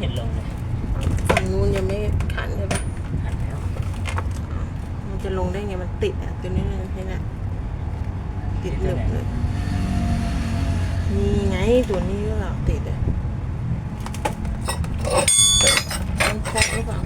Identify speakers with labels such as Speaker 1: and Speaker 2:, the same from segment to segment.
Speaker 1: เผ็ดลงเลยฝั่งนู้นยังไม่ขันใช่ปะหั่นแล้วมันจะลงได้ไงมันติดอะตัวนี้เล
Speaker 2: ยนี่ไหติด
Speaker 1: หนึบเลยมีไงตัว
Speaker 2: นี้ก็ติดอะมันครบหรือเปล่า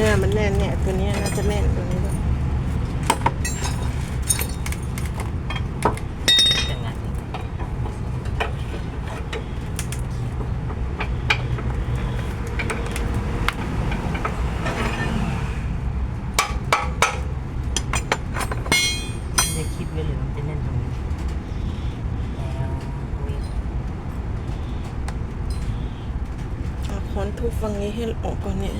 Speaker 2: นี่ย
Speaker 1: เนี่ยมันแน่นเนี่ยตัวเนี้ยน่าจะแน่นตัวนี้ด้วย
Speaker 2: จะงัดอีกไม่ได้คิดไว้เลยว่ามันจะแน่นตรงนี้แล้วอุ๊ย
Speaker 1: เอาค้อนทุบฝั่งนี้ให้ออกก่อนเนี่ย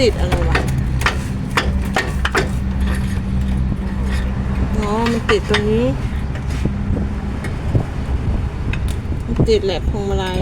Speaker 2: ติด
Speaker 1: อะไรวะอ๋อมันติดตรงนี้ มันติดแหลกพวงมาลัย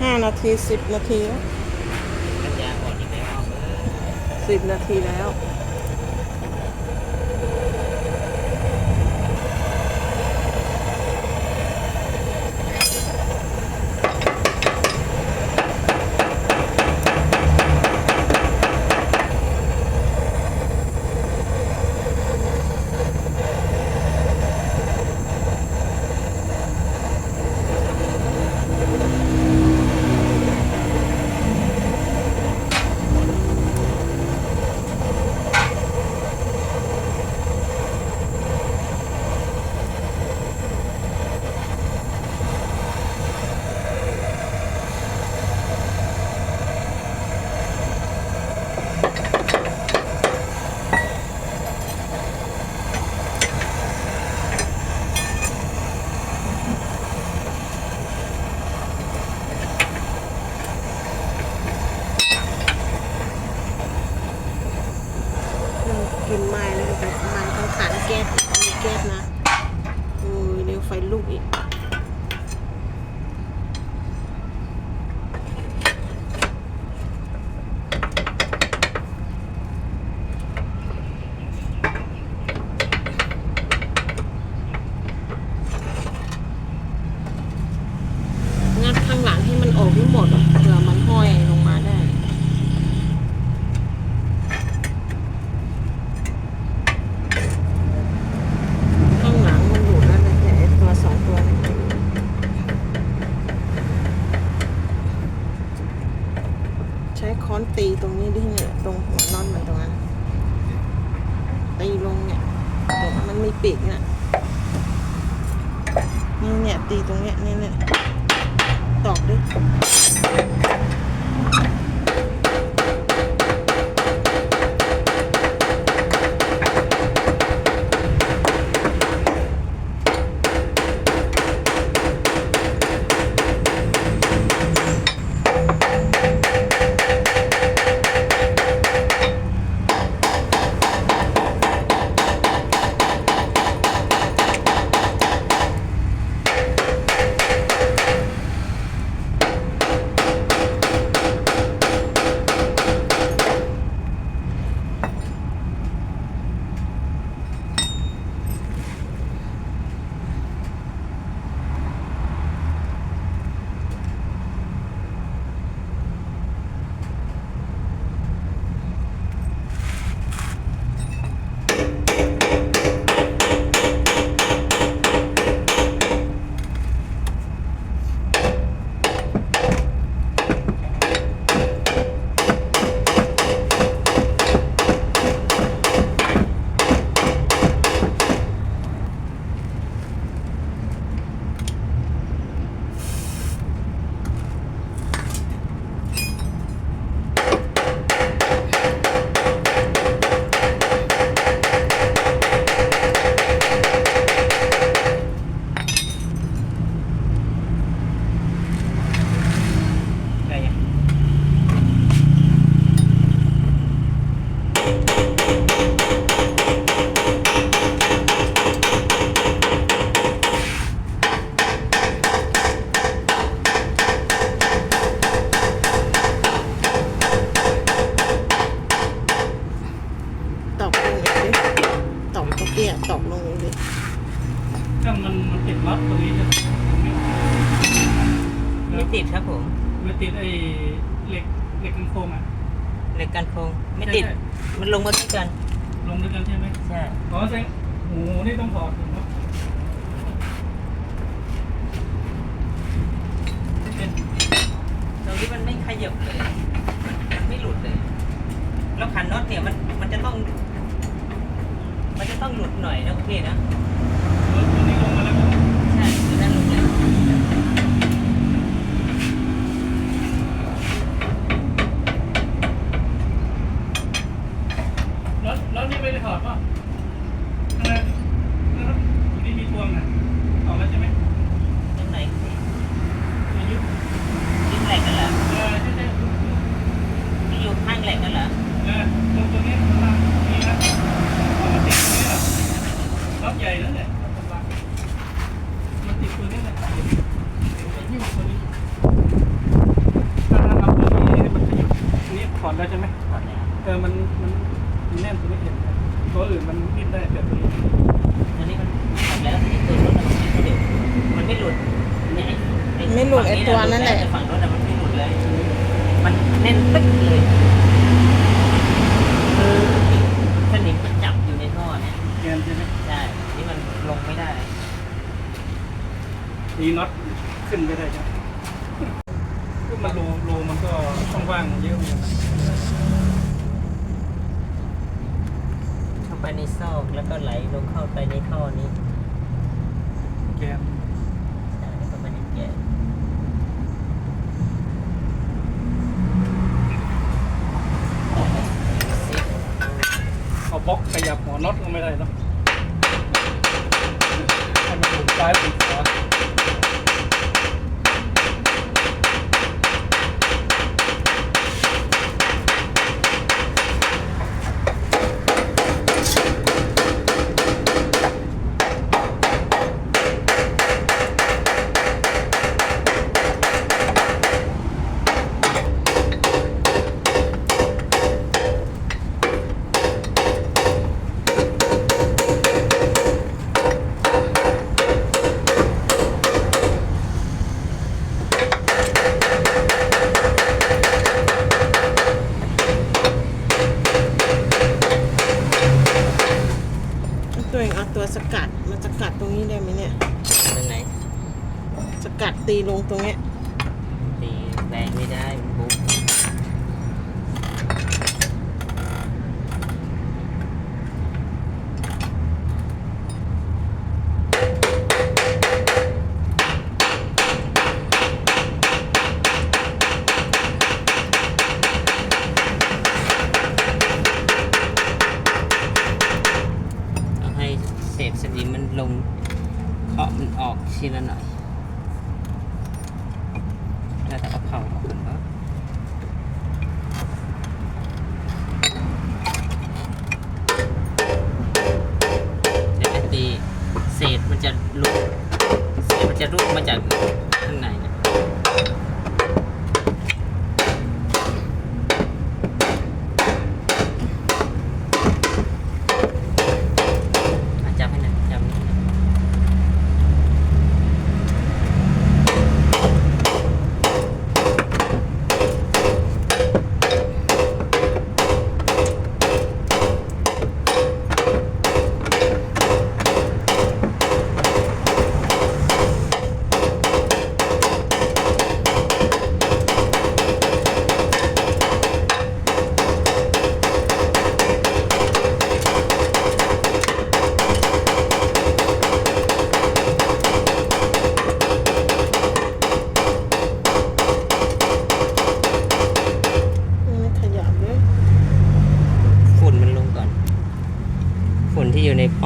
Speaker 1: ห้านาทีสิบนาทีสิบนาทีแล้ว เนี่ยตีตรงเนี้ยเนี่ยเนี่ยตอกดิ เนี่ยตอกลงเลยถ้ามันมันติดล็อกตรงนี้จะไม่ติด
Speaker 2: ครับผม
Speaker 3: ไม่ติดไอ้เหล็กเหล็กกันโครงอะ
Speaker 2: เหล็กกันโครงไม่ติด มันลงมาด้วยกัน
Speaker 3: ลงด้วยกันใช่ไหม
Speaker 2: ใช่
Speaker 3: อ๋อแสดงโอ้โหนี่ต้องถอดถึงว่า
Speaker 2: ตรงนี้มันไม่ขยับเลย มันไม่หลุดเลย แล้วขันน็อตเนี่ยมันมันจะต้อง มันจะต้องหลุดหน่อยนะโอเคนะ
Speaker 3: รถตัวนี้ลงมาแล้วก็
Speaker 2: ใช่คือนั่นหลุดแล้ว
Speaker 3: รถรถนี่ไม่ได้ถอดป่ะข้างในนะครับอยู่นี่มีพวงอะออกแล้วใช่ไหม
Speaker 2: ตรงไหน
Speaker 3: มียุบ
Speaker 2: ยึดเหล็กกันเหรอ
Speaker 3: เออใช่ใช่ยุบยุบ
Speaker 2: ที่อยู่ข้างเหล็กกันเหรอ
Speaker 3: เออตรงตรงนี้ข้างล่างมีนะเอามาติดตรงนี้เหรอรถใหญ่แล้วเนี่ยรถกำลังมันติดตัวนี้แหละติดติดที่ตัวนี้ถ้าเราตัวนี้ให้มันขยับนี่ถอดแล้วใช่ไหม
Speaker 2: ถอดแล้ว
Speaker 3: เออ มัน มันมันแน่นตัวนี้เห็นครับตัวอื่นมันดิ้นได้แบบนี้
Speaker 2: ตอนนี้มันถอดแล้วที่ตัวรถมันไม่ขยับมันไม่หลุดเนี่ยอ้
Speaker 1: ไม่หลุดไอ้ ตัวนั่นแหละ
Speaker 2: ต่ฝั่งรถอะมันไม่หลุดเลย มันแน่นตึ๊กเลยคือสนิมมันจับอยู่ในท่อเนี่ย
Speaker 3: แกนใช่ไหม
Speaker 2: ใช่นี่มันลงไม่ได้
Speaker 3: นีน็อตขึ้นไม่ได้ใช่ไหมก็มันรูรูมันก็ช่องว่างเยอะเหมือนกันนะ
Speaker 2: เข้าไปในซอกแล้วก็ไหลลงเข้าไปในท่อนี้
Speaker 3: แกน
Speaker 2: ใช่เข้าไปในแกน
Speaker 3: เอา บล็อกขยับหัวน็อตก็ไม่ได้เนาะให้มันหมุนซ้ายหมุนขวา
Speaker 1: ตีลงตรงเนี้ย
Speaker 2: ตีแรงไม่ได้มันบุ๊บเอาให้เศษสนิมมันลงเคาะมันออกทีละหน่อย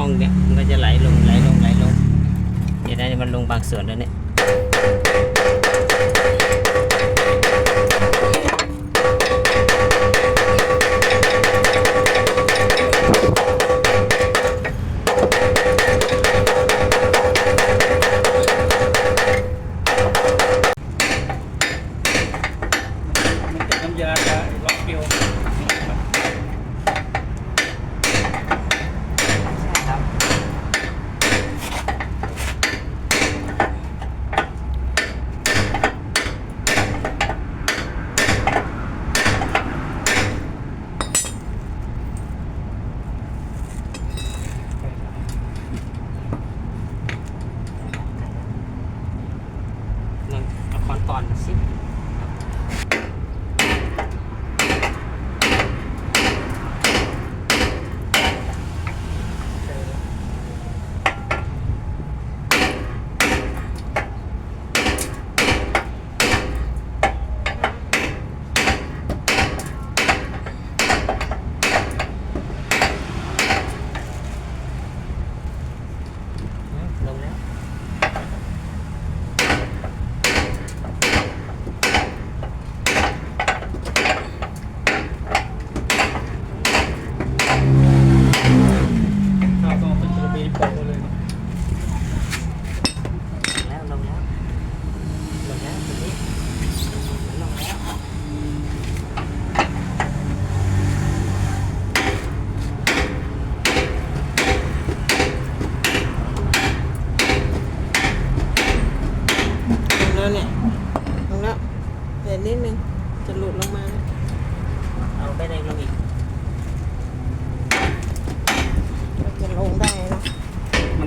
Speaker 2: อยู่ในป้องเนี่ยมันก็จะไหลลงไหลลงไหลลงเดี๋ยวได้มันลงบางส่วนแล้วเนี่ย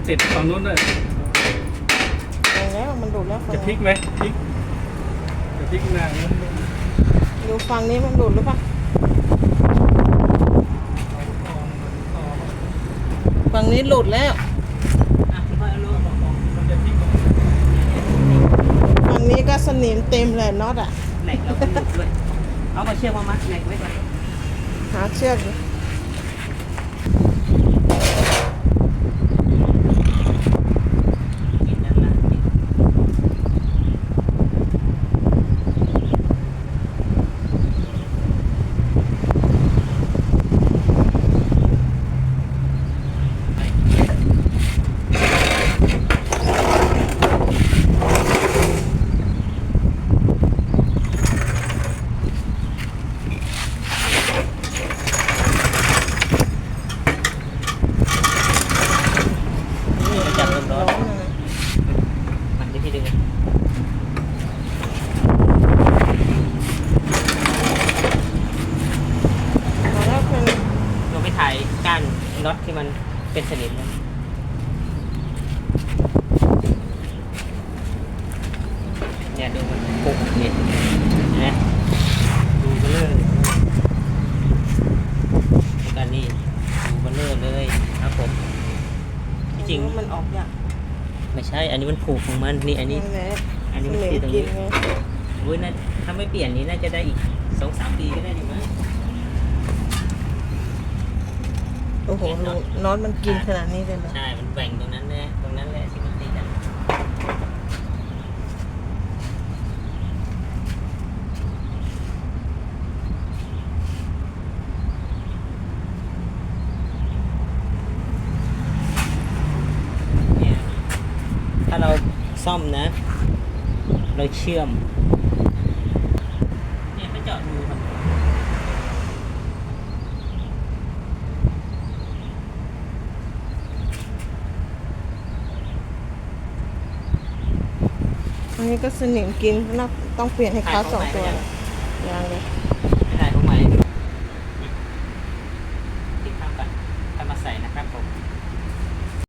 Speaker 3: ติดฝั่งนู้นด้วย
Speaker 1: ลงแล้วมันหลุดแล้วฝั่ง
Speaker 3: จะพลิกไหมพลิกจะพลิกหน้านั้น
Speaker 1: ดูฝั่งนี้มันหลุดหรือเปล่าฝั่งนี้หลุดแล้ว
Speaker 2: อะพี่พ่อเอาลง
Speaker 3: มันจะพลิก
Speaker 1: ฝั่งนี้ก็สนิมเต็มเลยน็อตอะ
Speaker 2: แหลกเราก็หลุดด้วย เอามาเชือกมามัดแหลกไว้ก่อน
Speaker 1: หาเชือกดิ
Speaker 2: กินนั่นละกิน
Speaker 1: นี่
Speaker 2: จับลมร้
Speaker 1: ร้
Speaker 2: อ
Speaker 1: อน นนะ
Speaker 2: มันจะพี่ดึง
Speaker 1: พอแล้วเป็น
Speaker 2: เราไปถ่ายก้านน็อตที่มันเป็นสนิมนะเนี่ยดูมันปุกเนี่ยเห็นะดูเบลอเลยแล้วกันนี่ดูเบลอเลยครับผมที่จริง
Speaker 1: มันออกยาก
Speaker 2: ไม่ใช่ อันนี้มันผูกของมันนี่อันนี้
Speaker 1: แหละ
Speaker 2: อันนี้มัน
Speaker 1: เหล
Speaker 2: ติด
Speaker 1: ว
Speaker 2: ตรง
Speaker 1: กิ
Speaker 2: นี้
Speaker 1: นไง
Speaker 2: อุ้ยน่าถ้าไม่เปลี่ยนนี้น่าจะได้อีกสองสามปีก็ได้ดีมั้ง
Speaker 1: โอ้โหรูน็อตมันกินขนาดนี้เลยเหรอ
Speaker 2: ใช่ มันแหว่งตรงนั้นแหละตรงนั้นแหละที่มันติดอะเนี่ยถ้าเราซ่อมนะ เราเชื่อม เนี่ยไปเจาะดูครับ
Speaker 1: อั นนี้ก็สนิมกินน่าต้องเปลี่ยนให้เขาสองตัว
Speaker 2: ถ่าย
Speaker 1: ยังเลย